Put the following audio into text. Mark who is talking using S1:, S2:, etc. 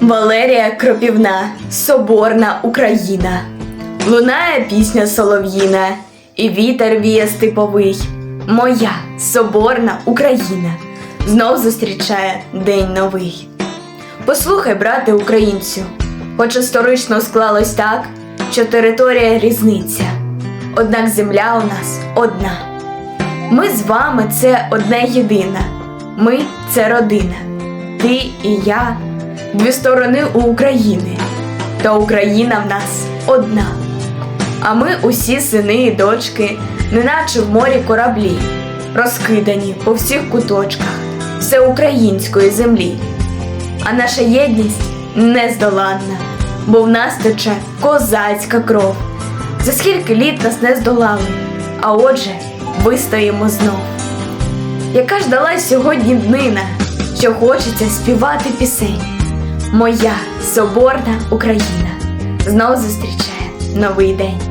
S1: Валерія Кропівна, Соборна Україна. Лунає пісня солов'їна, і вітер віє степовий. Моя соборна Україна знов зустрічає день новий. Послухай, брате українцю, хоч історично склалось так, що територія різниця, однак земля у нас одна. Ми з вами це одне єдине. Ми це родина. Ти і я дві сторони у України, та Україна в нас одна. А ми усі сини і дочки, неначе в морі кораблі, розкидані по всіх куточках всеукраїнської землі. А наша єдність нездоланна, бо в нас тече козацька кров. За скільки літ нас не здолали, а отже, вистоїмо знов. Яка ж далась сьогодні днина, що хочеться співати пісень. Моя соборна Україна знов зустрічає новий день.